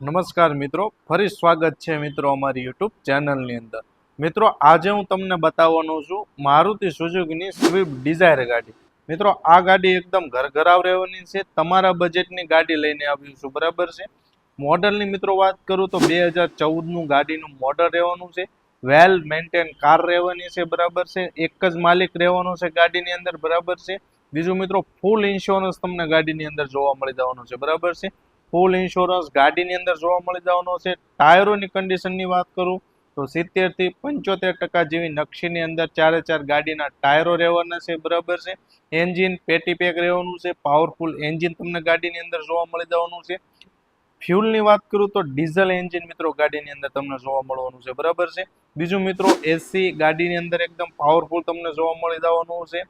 નમસ્કાર મિત્રો, ફરી સ્વાગત છે મિત્રો અમારી યુટ્યુબ ચેનલની અંદર. મિત્રો, આજે હું તમને બતાવવાનો છું મારુતિ સુઝુકીની સ્વિફ્ટ ડિઝાયર ગાડી. મિત્રો, આ ગાડી એકદમ ઘરઘરાવ રહેવાની છે. તમારા બજેટની ગાડી લઈને આવ્યું છું, બરાબર છે? મોડલની મિત્રો વાત કરું તો બે હજાર ચૌદનું ગાડીનું મોડલ રહેવાનું છે. વેલ મેન્ટેન કાર રહેવાની છે, બરાબર છે? એક જ માલિક રહેવાનો છે ગાડીની અંદર, બરાબર છે? બીજું મિત્રો ફૂલ ઇન્સ્યોરન્સ તમને ગાડીની અંદર જોવા મળી જવાનું છે, બરાબર છે? ફૂલ ઇન્સ્યોરન્સ ગાડીની અંદર જોવા મળી જવાનો છે. ટાયરોની કન્ડિશનની વાત કરું, તો સિત્તેરથી પંચોતેર ટકા જેવી નકશીની અંદર ચારે ચાર ગાડીના ટાયરો રહેવાના છે, બરાબર છે. એન્જિન, પેટી પેક રહેવાનું છે પાવરફુલ એન્જિન તમને ગાડીની અંદર જોવા મળી જવાનું છે. ફ્યુલની વાત કરું તો ડીઝલ એન્જિન મિત્રો ગાડીની અંદર તમને જોવા મળવાનું છે, બરાબર છે. બીજું મિત્રો એસી ગાડીની અંદર એકદમ પાવરફુલ તમને જોવા મળી જવાનું છે.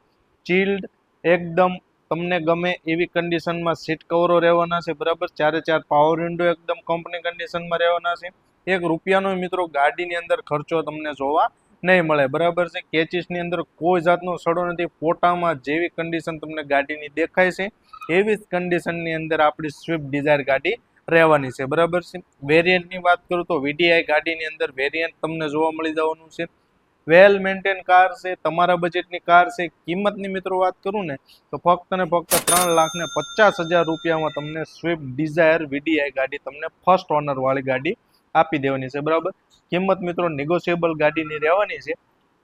ચિલ્ડ એકદમ તમને ગમે એવી કન્ડિશનમાં સીટ કવરો રહેવાના છે, બરાબર? ચારે ચાર પાવર વિન્ડો એકદમ કંપની કન્ડિશનમાં રહેવાના છે. એક રૂપિયાનો મિત્રો ગાડીની અંદર ખર્ચો તમને જોવા નહીં મળે, બરાબર છે? કેચીસની અંદર કોઈ જાતનો સડો નથી, ફોટામાં જેવી કન્ડિશન તમને ગાડીની દેખાય છે, એવી જ કન્ડિશનની અંદર આપણી સ્વિફ્ટ ડિઝાયર ગાડી રહેવાની છે, બરાબર છે? વેરિયન્ટની વાત કરું તો વીડીઆઈ ગાડીની અંદર વેરિયન્ટ તમને જોવા મળી જવાનું છે. વેલ મેન્ટેન કાર છે, તમારા બજેટની કાર છે, કિંમતની મિત્રો વાત કરું ને, તો ફક્ત ને ફક્ત ત્રણ લાખ ને પચાસ હજાર રૂપિયામાં તમને સ્વિફ્ટ ડિઝાયર વીડીઆઈ ગાડી તમને ફર્સ્ટ ઓનર વાળી ગાડી આપી દેવાની છે, બરાબર? કિંમત મિત્રો નેગોશિયેબલ ગાડીની રહેવાની છે.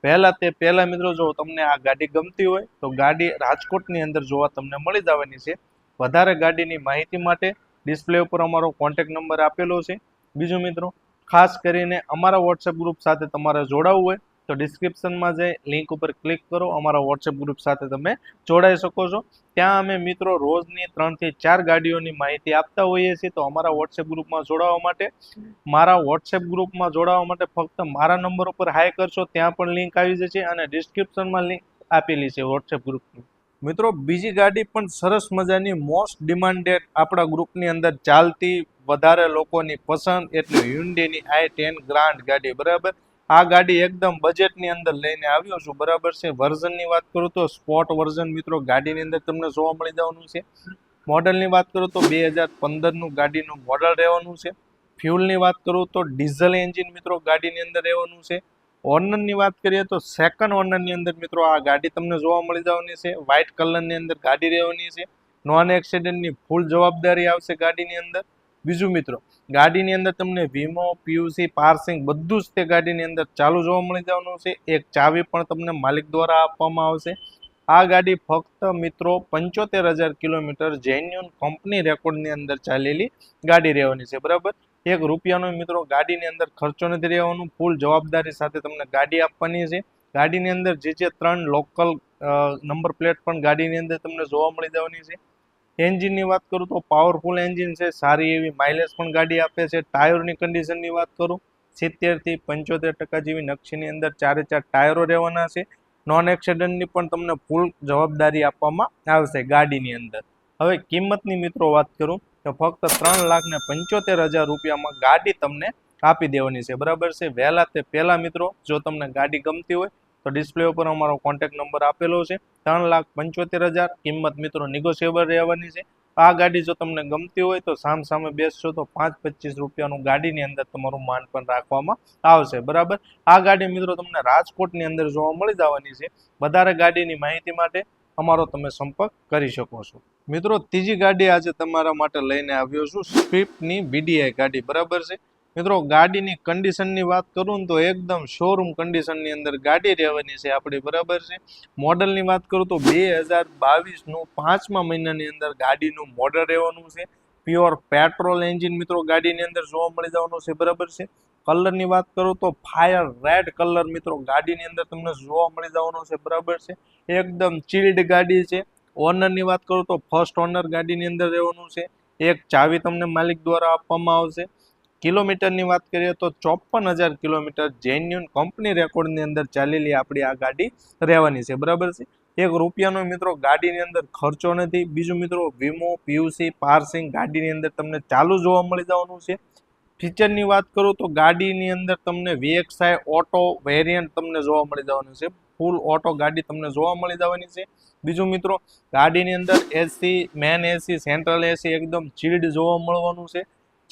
પહેલા તે પહેલા મિત્રો જો તમને આ ગાડી ગમતી હોય, તો ગાડી રાજકોટની અંદર જોવા તમને મળી જવાની છે. વધારે ગાડીની માહિતી માટે ડિસ્પ્લે ઉપર અમારો કોન્ટેક્ટ નંબર આપેલો છે. બીજું મિત્રો, ખાસ કરીને અમારા વોટ્સએપ ગ્રુપ સાથે તમારે જોડાવવું હોય તો ડિસ્ક્રિપ્શનમાં જઈ લિંક ઉપર ક્લિક કરો, અમારા વોટ્સએપ ગ્રુપ સાથે તમે જોડાઈ શકો છો. ત્યાં અમે મિત્રો રોજની ત્રણથી ચાર ગાડીઓની માહિતી આપતા હોઈએ છીએ. તો અમારા વોટ્સએપ ગ્રુપમાં જોડાવા માટે, મારા વોટ્સએપ ગ્રુપમાં જોડાવા માટે ફક્ત મારા નંબર ઉપર હાય કરશો, ત્યાં પણ લિંક આવી જશે અને ડિસ્ક્રિપ્શનમાં લિંક આપેલી છે વોટ્સએપ ગ્રુપની મિત્રો, બીજી ગાડી પણ સરસ મજાની મોસ્ટ ડિમાન્ડેડ આપણા ગ્રુપની અંદર ચાલતી, વધારે લોકોની પસંદ, એટલે હ્યુન્ડીની આઈ ટેન ગ્રાન્ડ ગાડી, બરાબર? આ ગાડી એકદમ બજેટની અંદર લઈને આવ્યો છું. બરાબર છે? વર્ઝનની વાત કરું તો સ્પોર્ટ વર્ઝન મિત્રો ગાડીની અંદર તમને જોવા મળી જવાનું છે. મોડલની વાત કરું તો બે હજાર પંદરનું ગાડીનું મોડલ રહેવાનું છે. ફ્યુલની વાત કરું તો ડીઝલ એન્જિન મિત્રો ગાડીની અંદર રહેવાનું છે. ઓનરની વાત કરીએ તો સેકન્ડ ઓનરની અંદર મિત્રો આ ગાડી તમને જોવા મળી જવાની છે. વ્હાઇટ કલરની અંદર ગાડી રહેવાની છે. નોન એક્સિડન્ટની ફૂલ જવાબદારી આવશે ગાડીની અંદર. બીજું મિત્રો, ગાડીની અંદર તમને વીમો પીયુસી પાર્સિંગ બધું જ તે ગાડીની અંદર ચાલુ જોવા મળી જવાનું છે. એક ચાવી પણ તમને માલિક દ્વારા આપવામાં આવશે. આ ગાડી ફક્ત મિત્રો પંચોતેર હજાર કિલોમીટર જેન્યુન કંપની રેકોર્ડની અંદર ચાલેલી ગાડી રહેવાની છે. બરાબર? એક રૂપિયાનો મિત્રો ગાડીની અંદર ખર્ચો નથી રહેવાનું. ફૂલ જવાબદારી સાથે તમને ગાડી આપવાની છે. ગાડીની અંદર જે જે ત્રણ લોકલ નંબર પ્લેટ પણ ગાડીની અંદર તમને જોવા મળી જવાની છે. એન્જિનની વાત કરું તો પાવરફુલ એન્જિન છે, સારી એવી માઇલેજ પણ ગાડી આપે છે. ટાયરની કન્ડિશનની વાત કરું સિત્તેરથી પંચોતેર ટકા જેવી નકશીની અંદર ચારે ચાર ટાયરો રહેવાના છે. નોન એક્સિડન્ટની પણ તમને ફૂલ જવાબદારી આપવામાં આવશે ગાડીની અંદર. હવે કિંમતની મિત્રો વાત કરું તો ફક્ત ત્રણ લાખ ને પંચોતેર હજાર રૂપિયામાં ગાડી તમને આપી દેવાની છે. બરાબર છે? વહેલા તે પહેલા મિત્રો, જો તમને ગાડી ગમતી હોય તો ડિસ્પ્લે ઉપર અમારો કોન્ટેક્ટ નંબર આપેલો છે. ત્રણ લાખ પંચોતેર હજાર કિંમત મિત્રો નિગોશિયેબલ રહેવાની છે. આ ગાડી જો તમને ગમતી હોય તો સામ સામે બેસશો તો પાંચ પચીસ રૂપિયાનું ગાડીની અંદર તમારું માન પણ રાખવામાં આવશે. બરાબર? આ ગાડી મિત્રો તમને રાજકોટની અંદર જોવા મળી જવાની છે. વધારે ગાડીની માહિતી માટે અમારો તમે સંપર્ક કરી શકો છો. મિત્રો, ત્રીજી ગાડી આજે તમારા માટે લઈને આવ્યો છું. સ્વિફ્ટની બીડીઆઈ ગાડી. બરાબર છે? મિત્રો, ગાડીની કન્ડિશનની વાત કરું તો એકદમ શોરૂમ કન્ડિશનની અંદર ગાડી રહેવાની છે આપણી, બરાબર છે? મોડલની વાત કરું તો બે હજાર બાવીસનું પાંચમા મહિનાની અંદર ગાડીનું મોડલ રહેવાનું છે. પ્યોર પેટ્રોલ એન્જિન મિત્રો, ગાડીની અંદર જોવા મળી જવાનું છે, બરાબર છે? કલરની વાત કરું તો ફાયર રેડ કલર મિત્રો, ગાડીની અંદર તમને જોવા મળી જવાનો છે, બરાબર છે? એકદમ ચિલ્ડ ગાડી છે. ઓનરની વાત કરું તો ફર્સ્ટ ઓનર ગાડીની અંદર રહેવાનું છે. એક ચાવી તમને માલિક દ્વારા આપવામાં આવશે. કિલોમીટરની વાત કરીએ તો ચોપન હજાર કિલોમીટર જેન્યુન કંપની રેકોર્ડની અંદર ચાલેલી આપણી આ ગાડી રહેવાની છે. બરાબર છે? એક રૂપિયાનો મિત્રો ગાડીની અંદર ખર્ચો નથી. બીજું મિત્રો વીમો પીયુસી પાર્સિંગ ગાડીની અંદર તમને ચાલુ જોવા મળી જવાનું છે. ફીચરની વાત કરું તો ગાડીની અંદર તમને વીએક્સઆઈ ઓટો વેરિયન્ટ તમને જોવા મળી જવાનું છે. ફૂલ ઓટો ગાડી તમને જોવા મળી જવાની છે. બીજું મિત્રો ગાડીની અંદર એસી, મેન એસી, સેન્ટ્રલ એસી એકદમ ચીલ્ડ જોવા મળવાનું છે.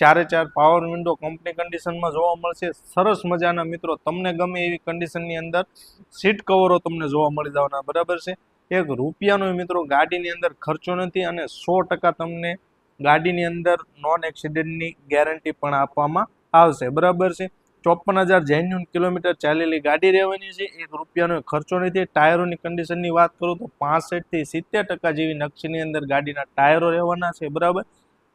ચારે ચાર પાવર વિન્ડો કંપની કન્ડિશનમાં જોવા મળશે. સરસ મજાના મિત્રો, તમને ગમે એવી કન્ડિશનની અંદર સીટ કવરો તમને જોવા મળી જવાના, બરાબર છે? એક રૂપિયાનો મિત્રો ગાડીની અંદર ખર્ચો નથી અને સો તમને ગાડીની અંદર નોન એક્સિડન્ટની ગેરંટી પણ આપવામાં આવશે, બરાબર છે? ચોપન હજાર જેન્યુન કિલોમીટર ચાલેલી ગાડી રહેવાની છે, એક રૂપિયાનો ખર્ચો નથી. ટાયરોની કન્ડિશનની વાત કરું તો પાસઠથી સિત્તેર ટકા જેવી નકશીની અંદર ગાડીના ટાયરો રહેવાના છે, બરાબર?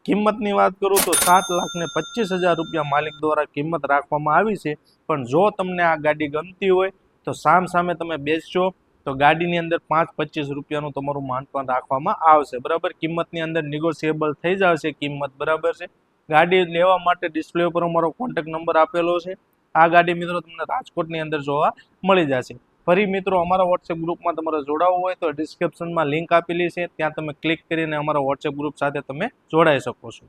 કિંમતની વાત કરું તો સાત લાખ ને પચીસ હજાર રૂપિયા માલિક દ્વારા કિંમત રાખવામાં આવી છે. પણ જો તમને આ ગાડી ગમતી હોય તો સામ સામે તમે બેસશો તો ગાડીની અંદર પાંચ પચીસ રૂપિયાનું તમારું માનપાન રાખવામાં આવશે. બરાબર? કિંમતની અંદર નિગોશિયેબલ થઈ જશે કિંમત. બરાબર છે? ગાડી લેવા માટે ડિસ્પ્લે ઉપર અમારો કોન્ટેક્ટ નંબર આપેલો છે. આ ગાડી મિત્રો તમને રાજકોટની અંદર જોવા મળી જશે. ફરી મિત્રો અમારા વોટ્સએપ ગ્રુપમાં તમારે જોડાવવું હોય તો ડિસ્ક્રિપ્શનમાં લિંક આપેલી છે. ત્યાં તમે ક્લિક કરીને અમારા વોટ્સએપ ગ્રુપ સાથે તમે જોડાઈ શકો છો.